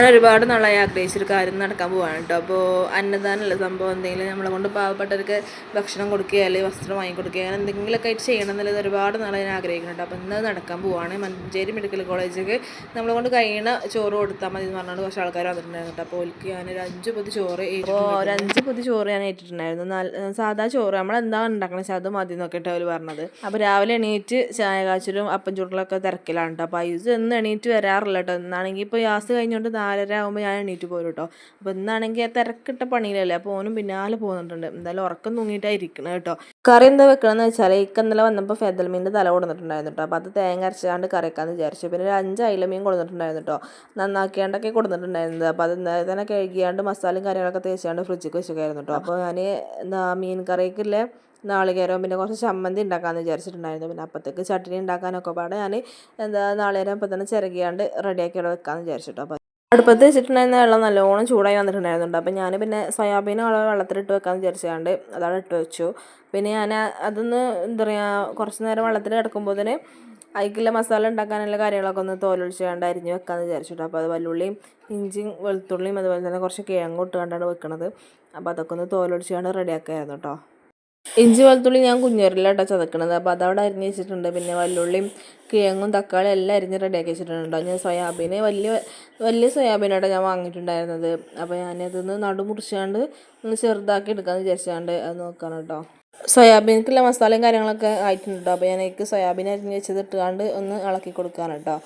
ഞാൻ ഒരുപാട് നാളായി ആഗ്രഹിച്ചൊരു കാര്യം നടക്കാൻ പോവാണ് കേട്ടോ. അപ്പോൾ അന്നദാനമല്ല സംഭവം? എന്തെങ്കിലും നമ്മളെ കൊണ്ട് പാവപ്പെട്ടവർക്ക് ഭക്ഷണം കൊടുക്കുക അല്ലെങ്കിൽ വസ്ത്രം വാങ്ങിക്കൊടുക്കുക അങ്ങനെ എന്തെങ്കിലുമൊക്കെ ആയിട്ട് ചെയ്യണം എന്നുള്ളത് ഒരുപാട് നാളെ ഞാൻ ആഗ്രഹിക്കുന്നുണ്ട്. അപ്പോൾ ഇന്ന് നടക്കാൻ പോവാണ്. മഞ്ചേരി മെഡിക്കൽ കോളേജിലേക്ക് നമ്മളെ കൊണ്ട് കഴിയണ ചോറ് കൊടുത്താൽ മതി എന്ന് പറഞ്ഞാൽ കുറച്ച് ആൾക്കാർ വന്നിട്ടുണ്ടായിരുന്നു അപ്പോൾ ഞാൻ ഞാനൊരു അഞ്ച് പൊതി ചോറ് ഒരു അഞ്ച് പൊതി ചോറ് ഞാൻ ഏറ്റിട്ടുണ്ടായിരുന്നു. സാധാ ചോറ്. നമ്മൾ എന്താ വെച്ചാൽ അത് മതി എന്നൊക്കെ അവർ പറഞ്ഞത്. അപ്പോൾ രാവിലെ എണീറ്റ് ചായ കാച്ചിലും അപ്പം ചൂടലൊക്കെ തിരക്കിലാണ് കേട്ടോ. അപ്പോൾ ഐസ് എന്ന് എണീറ്റ് വരാറില്ല കേട്ടോ. എന്നാണെങ്കിൽ ഇപ്പോൾ യാസ് കഴിഞ്ഞുകൊണ്ട് നാലര ആകുമ്പോൾ ഞാൻ എണീറ്റ് പോരും കേട്ടോ അപ്പോൾ ഇന്നാണെങ്കിൽ തിരക്കിട്ട പണിയിലല്ലേ അപ്പോൾ ഓനും പിന്നാലെ പോകുന്നുണ്ട് എന്തായാലും ഉറക്കം തൂങ്ങിയിട്ടായിരിക്കണം കേട്ടോ കറി എന്താ വെക്കണമെന്ന് വെച്ചാൽ ഇക്ക ഇന്നലെ വന്നപ്പോൾ ഫെദൽമീന്റെ തല കൊടുത്തിട്ടുണ്ടായിരുന്നു കേട്ടോ അപ്പോൾ അത് തേങ്ങ അരച്ചാണ്ട് കറിക്കാന്ന് വിചാരിച്ചു. പിന്നെ ഒരു അഞ്ച് അയിലമീൻ കൊടുത്തിട്ടുണ്ടായിരുന്നു കേട്ടോ നന്നാക്കിയാണ്ടൊക്കെ കൊടുത്തിട്ടുണ്ടായിരുന്നത് അപ്പോൾ അത് ഇന്നലെ തന്നെ കഴുകിയാണ്ട് മസാലയും കാര്യങ്ങളൊക്കെ തേച്ചാണ്ട് ഫ്രിഡ്ജിൽ വെച്ചൊക്കെയായിരുന്നു കേട്ടോ അപ്പോൾ ഞാൻ എന്താ മീൻ കറിക്കില്ലേ നാളികേരവും പിന്നെ കുറച്ച് ചമ്മന്തി ഉണ്ടാക്കാമെന്ന് വിചാരിച്ചിട്ടുണ്ടായിരുന്നു. പിന്നെ അപ്പത്തേക്ക് ചട്ടിനി ഉണ്ടാക്കാനൊക്കെ പാടെ ഞാൻ എന്താ നാളികേരം അപ്പം തന്നെ ചിരകിയാണ്ട് റെഡിയാക്കി അവിടെ വെക്കാമെന്ന് വിചാരിച്ചിട്ടോ അടുപ്പത്ത് വെച്ചിട്ടുണ്ടായിരുന്ന വെള്ളം നല്ലോണം ചൂടായി വന്നിട്ടുണ്ടായിരുന്നുണ്ട്. അപ്പോൾ ഞാൻ പിന്നെ സോയാബീൻ വെള്ളത്തിലിട്ട് വെക്കാമെന്ന് വിചാരിച്ചാണ്ട് അതവിടെ ഇട്ട് വെച്ചു. പിന്നെ ഞാൻ അതൊന്ന് എന്താ പറയുക കുറച്ച് നേരം വെള്ളത്തിൽ കിടക്കുമ്പോൾ തന്നെ അതിക്കുള്ള മസാല ഉണ്ടാക്കാനുള്ള കാര്യങ്ങളൊക്കെ ഒന്ന് തോലൊഴിച്ചുകൊണ്ട് അരിഞ്ഞ് വെക്കാമെന്ന് വിചാരിച്ചിട്ട്. അപ്പോൾ അത് വല്ലുള്ളിയും ഇഞ്ചിയും വെളുത്തുള്ളിയും അതുപോലെ തന്നെ കുറച്ച് കിഴങ്ങ് ഇട്ട് കണ്ടാണ് വെക്കണത്. അപ്പോൾ അതൊക്കെ ഒന്ന് തോലൊഴിച്ചുകൊണ്ട് റെഡിയാക്കായിരുന്നു കേട്ടോ ഇഞ്ചി വെളുത്തുള്ളി ഞാൻ കുഞ്ഞുരലാട്ടോ ചതക്കണത്. അപ്പോൾ അതവിടെ അരിഞ്ഞ് വെച്ചിട്ടുണ്ട്. പിന്നെ വല്ലുള്ളിയും കിഴങ്ങും തക്കാളി എല്ലാം അരിഞ്ഞ് റെഡിയാക്കി വെച്ചിട്ടുണ്ട്? ഞാൻ സോയാബീന് വലിയ വലിയ സോയാബീനായിട്ട് ഞാൻ വാങ്ങിയിട്ടുണ്ടായിരുന്നത്. അപ്പോൾ ഞാനതൊന്ന് നടുമുറിച്ചാണ്ട് ഒന്ന് ചെറുതാക്കി എടുക്കാമെന്ന് വിചാരിച്ചാണ്ട് അത് നോക്കണം കേട്ടോ സോയാബീനിക്കുള്ള മസാലയും കാര്യങ്ങളൊക്കെ ആയിട്ടുണ്ട് കേട്ടോ അപ്പോൾ ഞാൻ സോയാബീൻ അരിഞ്ഞ് വെച്ചത് ഇട്ടുകൊണ്ട് ഒന്ന് ഇളക്കി കൊടുക്കാണ് കേട്ടോ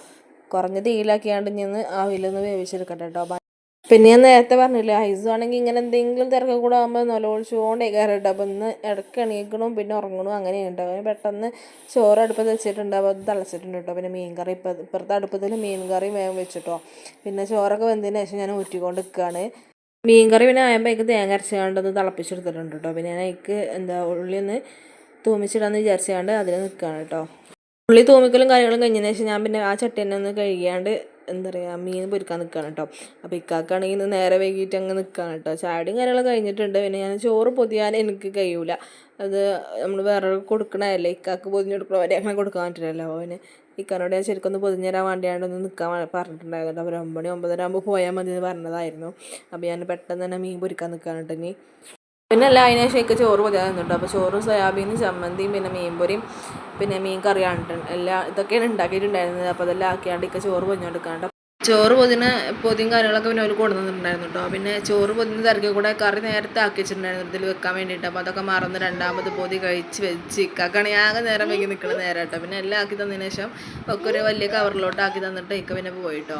കുറഞ്ഞ തീയിലാക്കിയാണ്ട് ഇനി ഒന്ന് ആവിലൊന്ന് വേവിച്ചെടുക്കട്ടെ കേട്ടോ പിന്നെ ഞാൻ നേരത്തെ പറഞ്ഞില്ലേ ഐസ് ആണെങ്കിൽ ഇങ്ങനെ എന്തെങ്കിലും തിരക്ക് കൂടെ ആകുമ്പോൾ നലോളിച്ചുകൊണ്ടേ കയറിട്ട് അപ്പം ഇന്ന് ഇടയ്ക്ക് എണീക്കണം പിന്നെ ഉറങ്ങണം അങ്ങനെയുണ്ട്. അങ്ങനെ പെട്ടെന്ന് ചോറ് അടുപ്പത്ത് വെച്ചിട്ടുണ്ട് അപ്പോൾ അത് തിളച്ചിട്ടുണ്ട് കേട്ടോ. പിന്നെ മീൻ കറി ഇപ്പം ഇപ്പുറത്തെ അടുപ്പത്തിൽ മീൻ കറി വേഗം വെച്ചിട്ടോ. പിന്നെ ചോറൊക്കെ വെന്തതിന് ശേഷം ഞാൻ ഊറ്റിക്കൊണ്ട് നിൽക്കുകയാണ് മീൻ കറി പിന്നെ ആയപ്പോൾ എനിക്ക് തേങ്ങ അരച്ചുകൊണ്ട് തിളപ്പിച്ചെടുത്തിട്ടുണ്ട് കേട്ടോ. പിന്നെ ഞാൻ എനിക്ക് എന്താ ഉള്ളി ഒന്ന് തൂമിച്ചിടാന്ന് വിചാരിച്ചുകൊണ്ട് അതിൽ നിൽക്കുകയാണ് കേട്ടോ. ഉള്ളി തൂമിക്കലും കാര്യങ്ങളും കഴിഞ്ഞതിന് ശേഷം ഞാൻ പിന്നെ ആ ചട്ടി തന്നെ ഒന്ന് കഴുകിയാണ്ട് എന്താ പറയുക മീൻ പൊരിക്കാൻ നിൽക്കുകയാണ് കേട്ടോ അപ്പോൾ ഇക്കാക്കാണെങ്കിൽ ഇന്ന് നേരെ വൈകിട്ട് അങ്ങ് നിൽക്കുകയാണ് കേട്ടോ ചാടിയും കാര്യങ്ങളൊക്കെ കഴിഞ്ഞിട്ടുണ്ട്. പിന്നെ ഞാൻ ചോറ് പൊതിയാൻ എനിക്ക് കഴിയൂല. അത് നമ്മൾ വേറെ കൊടുക്കണതല്ലേ ഇക്കാക്ക് പൊതിഞ്ഞ് കൊടുക്കണവരെ അങ്ങനെ കൊടുക്കാൻ പറ്റില്ലല്ലോ അവന് ഇക്കാനോട് ഞാൻ ശരിക്കും ഒന്ന് പൊതിഞ്ഞ് തരാൻ വേണ്ടിയാണ്ട് ഒന്ന് നിൽക്കാൻ പറഞ്ഞിട്ടുണ്ടായിരുന്നു അപ്പോൾ ഒമ്പണി ഒമ്പതര ആകുമ്പോൾ പോയാൽ മതി എന്ന് പറഞ്ഞതായിരുന്നു. അപ്പോൾ ഞാൻ പെട്ടെന്ന് തന്നെ മീൻ പൊരിക്കാൻ നിൽക്കാനുണ്ടെങ്കിൽ ഇനി. പിന്നെ എല്ലാം അതിന് ശേഷം ചോറ് പൊതിയാൻ നിന്നിട്ടുണ്ട് അപ്പോൾ ചോറും സോയാബീനും ചമ്മന്തിയും പിന്നെ മീൻപൊരിയും പിന്നെ മീൻ കറിയാണ് എല്ലാം ഇതൊക്കെയാണ് ഉണ്ടാക്കിയിട്ടുണ്ടായിരുന്നത്. അപ്പോൾ അതെല്ലാം ആക്കിയാണ്ട് ഇക്ക ചോറ് പൊതിഞ്ഞെടുക്കാണ്ട്. ചോറ് പൊതിന് പൊതിയും കാര്യങ്ങളൊക്കെ പിന്നെ അവർ കൊണ്ടുവന്നിട്ടുണ്ടായിരുന്നു കേട്ടോ പിന്നെ ചോറ് പൊതിന് തിരക്കി കൂടെ കറി നേരത്തെ ആക്കി വെച്ചിട്ടുണ്ടായിരുന്നു ഇതിൽ വെക്കാൻ വേണ്ടിയിട്ട്. അപ്പോൾ അതൊക്കെ മറന്ന് രണ്ടാമത് പൊതി കഴിച്ച് വെച്ച് ഇക്കാക്കാണ് ആകെ നേരം വൈകി നിൽക്കുന്ന നേരം കേട്ടോ പിന്നെ എല്ലാം ആക്കി തന്നതിന് ശേഷം ഒക്കെ ഒരു വലിയ കവറിലോട്ട് ആക്കി തന്നിട്ട് ഇക്ക പിന്നെ പോയിട്ടോ